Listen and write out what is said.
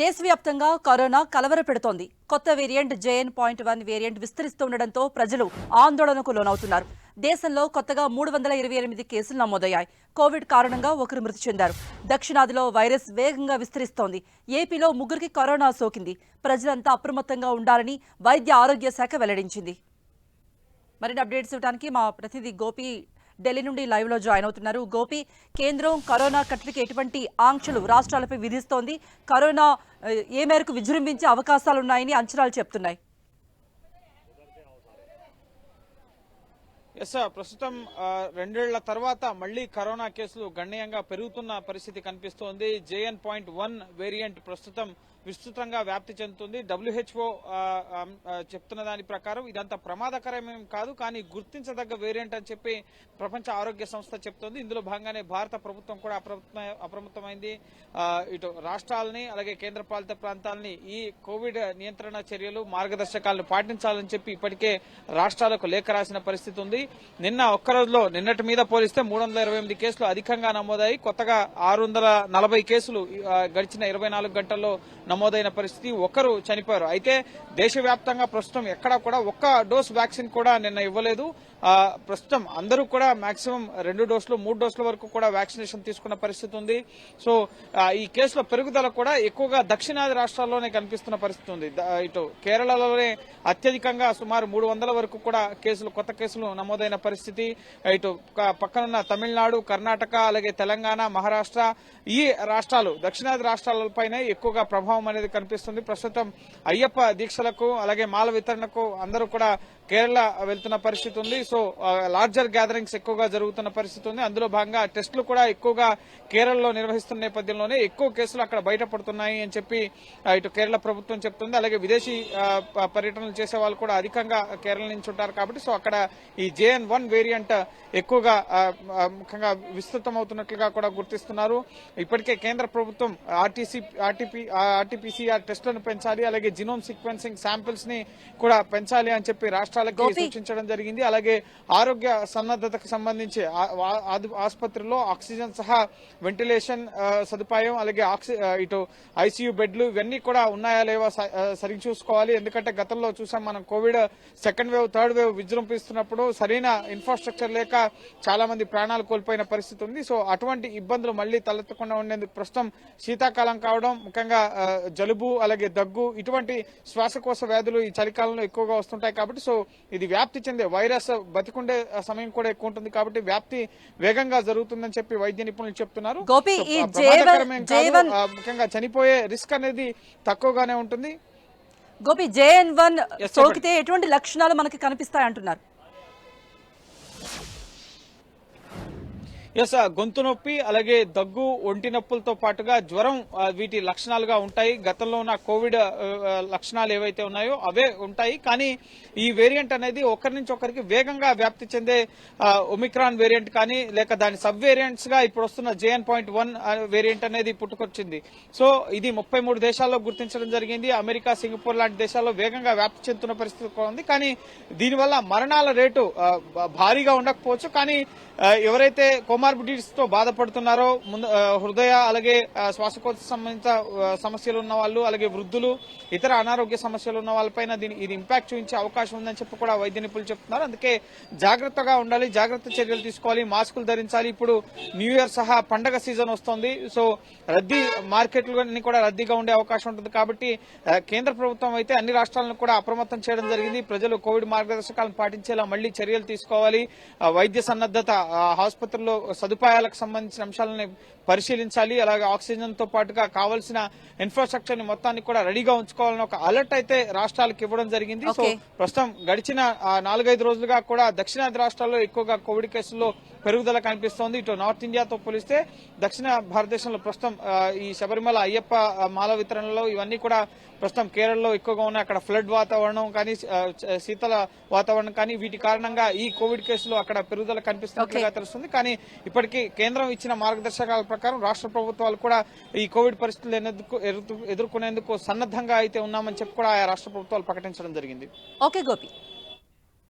దేశవ్యాప్తంగా కరోనా కలవరపెడుతోంది. కొత్త variant JN point one variant విస్తరిస్తుండటంతో ప్రజలు ఆందోళనకు లోనవుతున్నారు. దేశంలో కొత్తగా మూడు వందల ఇరవై ఎనిమిది కేసులు నమోదయ్యాయి. కోవిడ్ కారణంగా ఒకరు మృతి చెందారు. దక్షిణాదిలో వైరస్ వేగంగా విస్తరిస్తోంది. ఏపీలో ముగ్గురికి కరోనా సోకింది. ప్రజలంతా అప్రమత్తంగా ఉండాలని వైద్య ఆరోగ్య శాఖ వెల్లడించింది. మరిన్ని అప్డేట్స్ ఇవ్వడానికి మా ప్రతినిధి గోపి ఢిల్లీ నుండి లైవ్లో జాయిన్ అవుతున్నారు. గోపి కేంద్రం కరోనా కట్టడికి ఎటువంటి ఆంక్షలు రాష్ట్రాలపై విధిస్తోంది. కరోనా ఏ మేరకు విజృంభించే అవకాశాలు ఉన్నాయని అంచనాలు చెప్తున్నాయి. ఎస్ సార్ ప్రస్తుతం రెండేళ్ళ తర్వాత మళ్ళీ కరోనా కేసులు గణనీయంగా పెరుగుతున్న పరిస్థితి కనిపిస్తోంది. జేఎన్ పాయింట్ వన్ వేరియంట్ ప్రస్తుతం విస్తృతంగా వ్యాప్తి చెందుతుంది. డబ్ల్యూహెచ్ఓ చెప్తున్న దాని ప్రకారం ఇదంతా ప్రమాదకరమేం కాదు కానీ గుర్తించదగ్గ వేరియంట్ అని చెప్పి ప్రపంచ ఆరోగ్య సంస్థ చెప్తోంది. ఇందులో భాగంగానే భారత ప్రభుత్వం కూడా అప్రమత్తమైంది. ఇటు రాష్ట్రాలని అలాగే కేంద్రపాలిత ప్రాంతాలని ఈ కోవిడ్ నియంత్రణ చర్యలు మార్గదర్శకాలను పాటించాలని చెప్పి ఇప్పటికే రాష్ట్రాలకు లేఖ రాసిన పరిస్థితి ఉంది. నిన్న ఒక్కరోజులో నిన్నటి మీద పోలిస్తే మూడు వందల ఇరవై ఎనిమిది కేసులు అధికంగా నమోదాయి కొత్తగా ఆరు వందల నలభై కేసులు గడిచిన ఇరవై నాలుగు గంటల్లో నమోదైన పరిస్థితి. ఒకరు చనిపోయారు. అయితే దేశవ్యాప్తంగా ప్రస్తుతం ఎక్కడా కూడా ఒక్క డోస్ వ్యాక్సిన్ కూడా నిన్న ఇవ్వలేదు. ప్రస్తుతం అందరూ కూడా మాక్సిమం రెండు డోసులు మూడు డోసుల వరకు కూడా వ్యాక్సినేషన్ తీసుకున్న పరిస్థితి ఉంది. సో ఈ కేసుల పెరుగుదల కూడా ఎక్కువగా దక్షిణాది రాష్ట్రాల్లోనే కనిపిస్తున్న పరిస్థితి ఉంది. ఇటు కేరళలోనే అత్యధికంగా సుమారు మూడు వందల వరకు కూడా కేసులు కొత్త కేసులు నమోదైన పరిస్థితి. ఇటు పక్కనున్న తమిళనాడు కర్ణాటక అలాగే తెలంగాణ మహారాష్ట్ర ఈ రాష్ట్రాలు దక్షిణాది రాష్ట్రాలపైనే ఎక్కువగా ప్రభావం అనేది కనిపిస్తుంది. ప్రస్తుతం అయ్యప్ప దీక్షలకు అలాగే మాల వితరణకు అందరూ కూడా కేరళ వెళ్తున్న పరిస్థితి ఉంది. సో లార్జర్ గ్యాదరింగ్స్ ఎక్కువగా జరుగుతున్న పరిస్థితి ఉంది. అందులో భాగంగా టెస్టులు కూడా ఎక్కువగా కేరళలో నిర్వహిస్తున్న నేపథ్యంలోనే ఎక్కువ కేసులు అక్కడ బయటపడుతున్నాయి అని చెప్పి ఇటు కేరళ ప్రభుత్వం చెప్తుంది. అలాగే విదేశీ పర్యటనలు చేసే వాళ్ళు కూడా అధికంగా కేరళ నుంచి ఉంటారు కాబట్టి సో అక్కడ ఈ జేఎన్ వన్ వేరియంట్ ఎక్కువగా ముఖ్యంగా విస్తృతం అవుతున్నట్లుగా కూడా గుర్తిస్తున్నారు. ఇప్పటికే కేంద్ర ప్రభుత్వం ఆర్టీసీ ఆర్టీపీ ఆర్టీపీసీఆర్ టెస్టులను పెంచాలి అలాగే జినోమ్ సీక్వెన్సింగ్ శాంపిల్స్ని కూడా పెంచాలి అని చెప్పి రాష్ట్రాలకి. సూచించడం జరిగింది. అలాగే ఆరోగ్య సన్నద్ధతకు సంబంధించి ఆసుపత్రిలో ఆక్సిజన్ సహా వెంటిలేషన్ సదుపాయం అలాగే ఆక్సి ఇటు ఐసీయూ బెడ్లు ఇవన్నీ కూడా ఉన్నాయా లేవా స- ఆ, సరిగ్గా చూసుకోవాలి. ఎందుకంటే గతంలో చూసాం మనం covid second wave third wave విజృంభిస్తున్నప్పుడు సరైన ఇన్ఫ్రాస్ట్రక్చర్ లేక చాలా మంది ప్రాణాలు కోల్పోయిన పరిస్థితి ఉంది. సో అటువంటి ఇబ్బందులు మళ్ళీ తలెత్తకుండా ఉండేందుకు ప్రస్తుతం శీతాకాలం కావడం ముఖ్యంగా జలుబు అలాగే దగ్గు ఇటువంటి శ్వాసకోశ వ్యాధులు ఈ చలికాలంలో ఎక్కువగా వస్తుంటాయి కాబట్టి సో ఇది వ్యాప్తి చెందే వైరస్ బతికుండే సమయం కూడా ఎక్కువ ఉంటుంది కాబట్టి వ్యాప్తి వేగంగా జరుగుతుందని చెప్పి వైద్య నిపుణులు చెప్తున్నారు. ముఖ్యంగా చనిపోయే రిస్క్ అనేది తక్కువగానే ఉంటుంది. Gopi JN one. సోకితే ఎటువంటి లక్షణాలు మనకి కనిపిస్తాయి అంటున్నారు? ఎస్ గొంతు నొప్పి అలాగే దగ్గు ఒంటి నొప్పులతో పాటుగా జ్వరం వీటి లక్షణాలుగా ఉంటాయి. గతంలో ఉన్న కోవిడ్ లక్షణాలు ఏవైతే ఉన్నాయో అవే ఉంటాయి. కానీ ఈ వేరియంట్ అనేది ఒకరి నుంచి ఒకరికి వేగంగా వ్యాప్తి చెందే ఒమిక్రాన్ వేరియంట్ కానీ లేక దాని సబ్ వేరియంట్స్గా ఇప్పుడు వస్తున్న జేఎన్ పాయింట్ వన్ వేరియంట్ అనేది పుట్టుకొచ్చింది. సో ఇది ముప్పై మూడు దేశాల్లో గుర్తించడం జరిగింది. అమెరికా సింగపూర్ లాంటి దేశాల్లో వేగంగా వ్యాప్తి చెందుతున్న పరిస్థితి కూడా ఉంది. కానీ దీనివల్ల మరణాల రేటు భారీగా ఉండకపోవచ్చు. కానీ ఎవరైతే కొమ తో బాధపడుతున్నారో ముందు హృదయ అలాగే శ్వాసకోశ సంబంధిత సమస్యలు ఉన్న వాళ్ళు అలాగే వృద్ధులు ఇతర అనారోగ్య సమస్యలు ఉన్న వాళ్ళపైన దీని ఇది ఇంపాక్ట్ చూపించే అవకాశం ఉందని చెప్పి కూడా వైద్య నిపుణులు చెప్తున్నారు. అందుకే జాగ్రత్తగా ఉండాలి జాగ్రత్త చర్యలు తీసుకోవాలి మాస్కులు ధరించాలి. ఇప్పుడు న్యూ ఇయర్ సహా పండగ సీజన్ వస్తుంది. సో రద్దీ మార్కెట్లు కూడా రద్దీగా ఉండే అవకాశం ఉంటుంది కాబట్టి కేంద్ర ప్రభుత్వం అయితే అన్ని రాష్ట్రాలను కూడా అప్రమత్తం చేయడం జరిగింది. ప్రజలు కోవిడ్ మార్గదర్శకాలను పాటించేలా మళ్ళీ చర్యలు తీసుకోవాలి. వైద్య సన్నద్ధత ఆసుపత్రుల్లో సదుపాయాలకు సంబంధించిన అంశాలని పరిశీలించాలి. అలాగే ఆక్సిజన్తో పాటుగా కావాల్సిన ఇన్ఫ్రాస్ట్రక్చర్ని మొత్తాన్ని కూడా రెడీగా ఉంచుకోవాలని ఒక అలర్ట్ అయితే రాష్ట్రాలకు ఇవ్వడం జరిగింది. సో. ప్రస్తుతం గడిచిన నాలుగైదు రోజులుగా కూడా దక్షిణాది రాష్ట్రాల్లో ఎక్కువగా కోవిడ్ కేసుల్లో పెరుగుదల కనిపిస్తోంది. ఇటు నార్త్ ఇండియాతో పోలిస్తే దక్షిణ భారతదేశంలో ప్రస్తుతం ఈ శబరిమల అయ్యప్ప మాల వితరణలో ఇవన్నీ కూడా ప్రస్తుతం కేరళలో ఎక్కువగా ఉన్నాయి. అక్కడ ఫ్లడ్ వాతావరణం కానీ శీతల వాతావరణం కానీ వీటి కారణంగా ఈ కోవిడ్ కేసులు అక్కడ పెరుగుదల కనిపిస్తున్నట్లుగా తెలుస్తుంది. కానీ ఇప్పటికీ కేంద్రం ఇచ్చిన మార్గదర్శకాల ప్రకారం రాష్ట్ర ప్రభుత్వాలు కూడా ఈ కోవిడ్ పరిస్థితులు ఎదుర్కొ- ఎదుర్కొనేందుకు సన్నద్ధంగా అయితే ఉన్నామని చెప్పి కూడా ఆయా రాష్ట్ర ప్రభుత్వాలు ప్రకటించడం జరిగింది. ఓకే గోపి.